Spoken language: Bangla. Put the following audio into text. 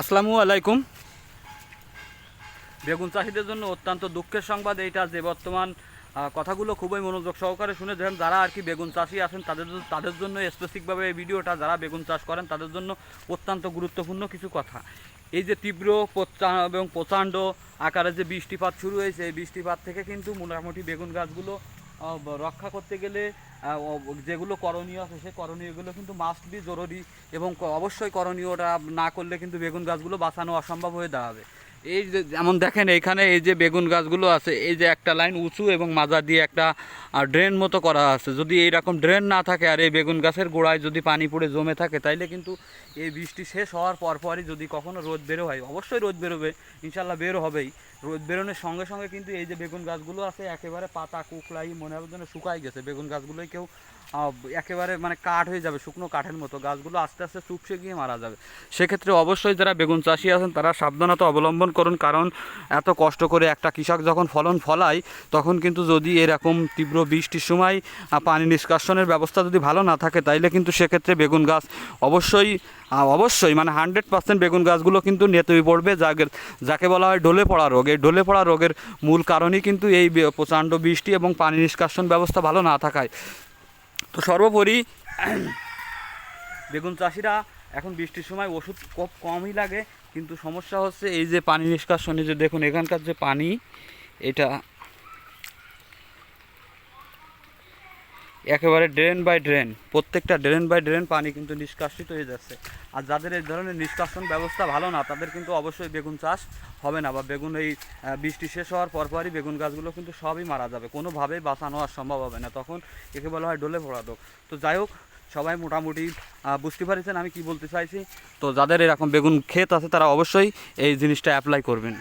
আসসালামু আলাইকুম। বেগুন চাষিদের জন্য অত্যন্ত দুঃখের সংবাদ এইটা যে বর্তমান কথাগুলো খুবই মনোযোগ সহকারে শুনে দেখেন, যারা আর কি বেগুন চাষি আছেন, তাদের তাদের জন্য স্পেসিফিকভাবে এই ভিডিওটা, যারা বেগুন চাষ করেন, তাদের জন্য অত্যন্ত গুরুত্বপূর্ণ কিছু কথা। এই যে তীব্র এবং প্রচণ্ড আকারে যে বৃষ্টিপাত শুরু হয়েছে, এই বৃষ্টিপাত থেকে কিন্তু মোটামুটি বেগুন গাছগুলো রক্ষা করতে গেলে যেগুলো করণীয় আছে, সেই করণীয়গুলো কিন্তু মাস্ট বি জরুরি এবং অবশ্যই করণীয়টা না করলে কিন্তু বেগুন গাছগুলো বাঁচানো অসম্ভব হয়ে দাঁড়াবে। এই যে যেমন দেখেন, এখানে এই যে বেগুন গাছগুলো আছে, এই যে একটা লাইন উঁচু এবং মাজা দিয়ে একটা ড্রেন মতো করা আছে। যদি এইরকম ড্রেন না থাকে আর এই বেগুন গাছের গোড়ায় যদি পানি পড়ে জমে থাকে, তাইলে কিন্তু এই বৃষ্টি শেষ হওয়ার পরপরই যদি কখনো রোদ বেরো হয়, অবশ্যই রোদ বেরোবে ইনশাল্লাহ বেরো হবেই। রোদ বেরোনোর সঙ্গে সঙ্গে কিন্তু এই যে বেগুন গাছগুলো আছে, একেবারে পাতা, কুকলাই, মনে হবে যেন শুকাই গেছে। বেগুন গাছগুলোই কেউ একেবারে মানে কাঠ হয়ে যাবে, শুকনো কাঠের মতো। গাছগুলো আস্তে আস্তে চুপসে গিয়ে মারা যাবে। সেক্ষেত্রে অবশ্যই যারা বেগুন চাষি আছেন, তারা সাবধানতা অবলম্বন করুন, কারণ এত কষ্ট করে একটা কৃষক যখন ফলন ফলায়, তখন কিন্তু যদি এরকম তীব্র বৃষ্টির সময় পানি নিষ্কাশনের ব্যবস্থা যদি ভালো না থাকে, তাইলে কিন্তু সেক্ষেত্রে বেগুন গাছ অবশ্যই অবশ্যই মানে হান্ড্রেড পার্সেন্ট বেগুন গাছগুলো কিন্তু নেতই পড়বে যাকে যাকে বলা হয় ঢলে পড়া রোগ। এই ঢলে পড়া রোগের মূল কারণই কিন্তু এই প্রচণ্ড বৃষ্টি এবং পানি নিষ্কাশন ব্যবস্থা ভালো না থাকায়। তো সর্বোপরি, বেগুন চাষিরা এখন বৃষ্টির সময় ওষুধ খুব কমই লাগে, কিন্তু সমস্যা হচ্ছে এই যে পানি নিষ্কাশনে যে দেখুন এখানকার যে পানি, এটা একেবারে ড্রেন বাই ড্রেন প্রত্যেকটা ড্রেন বাই ড্রেন পানি কিন্তু নিষ্কাশিত হয়ে যাচ্ছে। আর যাদের এই ধরনের নিষ্কাশন ব্যবস্থা ভালো না, তাদের কিন্তু অবশ্যই বেগুন চাষ হবে না, বা বেগুন এই বৃষ্টি শেষ হওয়ার পরপরই বেগুন গাছগুলো কিন্তু সবই মারা যাবে, কোনোভাবেই বাঁচানো আর সম্ভব হবে না, তখন একে বলা হয় ডোলে পড়া রোগ তো যাই হোক, সবাই মোটামুটি বুঝতে পারছেন আমি কি বলতে চাইছি? তো যাদের এরকম বেগুন ক্ষেত আছে তারা অবশ্যই এই জিনিসটা অ্যাপ্লাই করবেন।